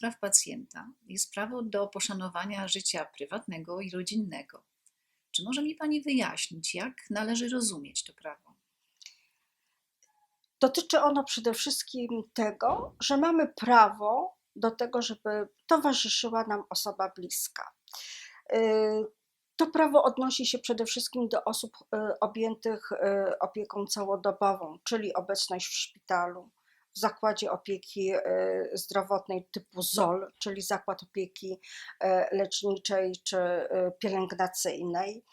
praw pacjenta jest prawo do poszanowania życia prywatnego i rodzinnego. Czy może mi Pani wyjaśnić, jak należy rozumieć to prawo? Dotyczy ono przede wszystkim tego, że mamy prawo do tego, żeby towarzyszyła nam osoba bliska. Y, To prawo odnosi się przede wszystkim do osób y, objętych y, opieką całodobową, czyli obecność w szpitalu, w zakładzie opieki y, zdrowotnej typu ZOL, czyli zakład opieki y, leczniczej czy y, pielęgnacyjnej,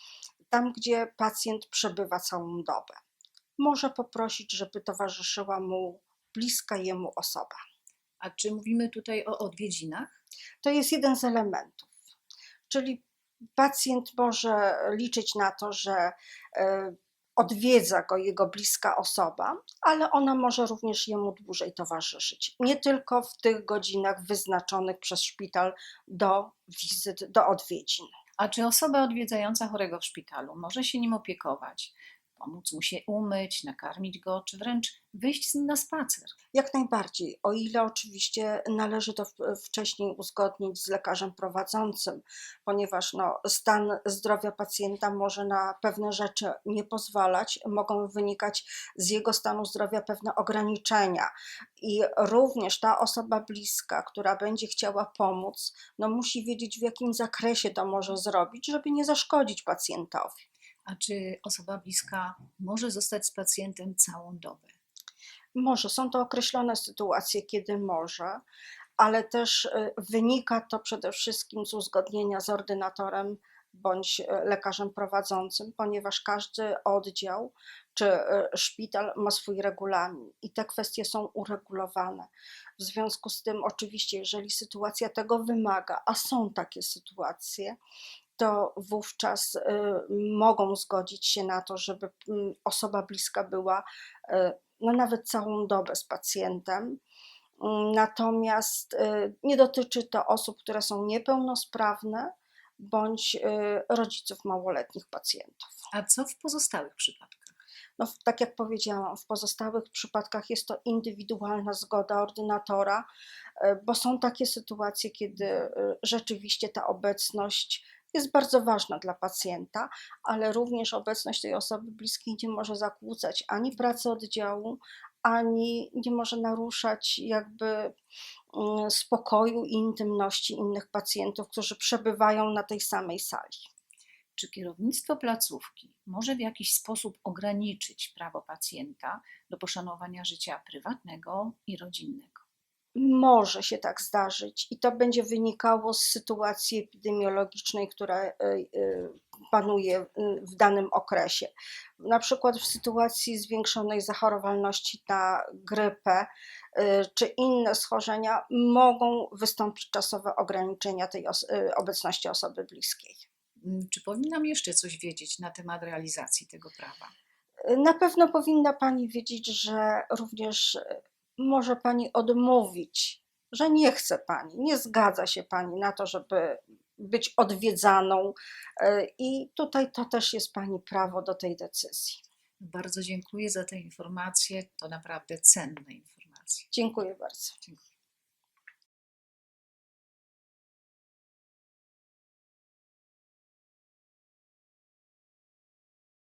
tam gdzie pacjent przebywa całą dobę. Może poprosić, żeby towarzyszyła mu bliska jemu osoba. A czy mówimy tutaj o odwiedzinach? To jest jeden z elementów. Czyli pacjent może liczyć na to, że e, odwiedza go jego bliska osoba, ale ona może również jemu dłużej towarzyszyć. Nie tylko w tych godzinach wyznaczonych przez szpital do wizyt, do odwiedzin. A czy osoba odwiedzająca chorego w szpitalu może się nim opiekować, pomóc mu się umyć, nakarmić go, czy wręcz wyjść na spacer? Jak najbardziej, o ile oczywiście należy to wcześniej uzgodnić z lekarzem prowadzącym, ponieważ no, stan zdrowia pacjenta może na pewne rzeczy nie pozwalać, mogą wynikać z jego stanu zdrowia pewne ograniczenia. I również ta osoba bliska, która będzie chciała pomóc, no, musi wiedzieć, w jakim zakresie to może zrobić, żeby nie zaszkodzić pacjentowi. A czy osoba bliska może zostać z pacjentem całą dobę? Może, są to określone sytuacje, kiedy może, ale też y, wynika to przede wszystkim z uzgodnienia z ordynatorem bądź y, lekarzem prowadzącym, ponieważ każdy oddział czy y, szpital ma swój regulamin i te kwestie są uregulowane. W związku z tym, oczywiście, jeżeli sytuacja tego wymaga, a są takie sytuacje, to wówczas y, mogą zgodzić się na to, żeby mm, osoba bliska była y, no nawet całą dobę z pacjentem. Mm, Natomiast y, nie dotyczy to osób, które są niepełnosprawne bądź rodziców małoletnich pacjentów. A co w pozostałych przypadkach? No, tak jak powiedziałam, w pozostałych przypadkach jest to indywidualna zgoda ordynatora, bo są takie sytuacje, kiedy rzeczywiście ta obecność jest bardzo ważna dla pacjenta, ale również obecność tej osoby bliskiej nie może zakłócać ani pracy oddziału, ani nie może naruszać jakby mm, spokoju i intymności innych pacjentów, którzy przebywają na tej samej sali. Czy kierownictwo placówki może w jakiś sposób ograniczyć prawo pacjenta do poszanowania życia prywatnego i rodzinnego? Może się tak zdarzyć i to będzie wynikało z sytuacji epidemiologicznej, która y, y, panuje w danym okresie. Na przykład w sytuacji zwiększonej zachorowalności na grypę y, czy inne schorzenia mogą wystąpić czasowe ograniczenia tej os- obecności osoby bliskiej. Mm, Czy powinnam jeszcze coś wiedzieć na temat realizacji tego prawa? Na pewno powinna Pani wiedzieć, że również e, może Pani odmówić, że nie chce Pani, nie zgadza się Pani na to, żeby być odwiedzaną, e, i tutaj to też jest Pani prawo do tej decyzji. Bardzo dziękuję za te informacje. To naprawdę cenne informacje. Dziękuję bardzo. Dziękuję.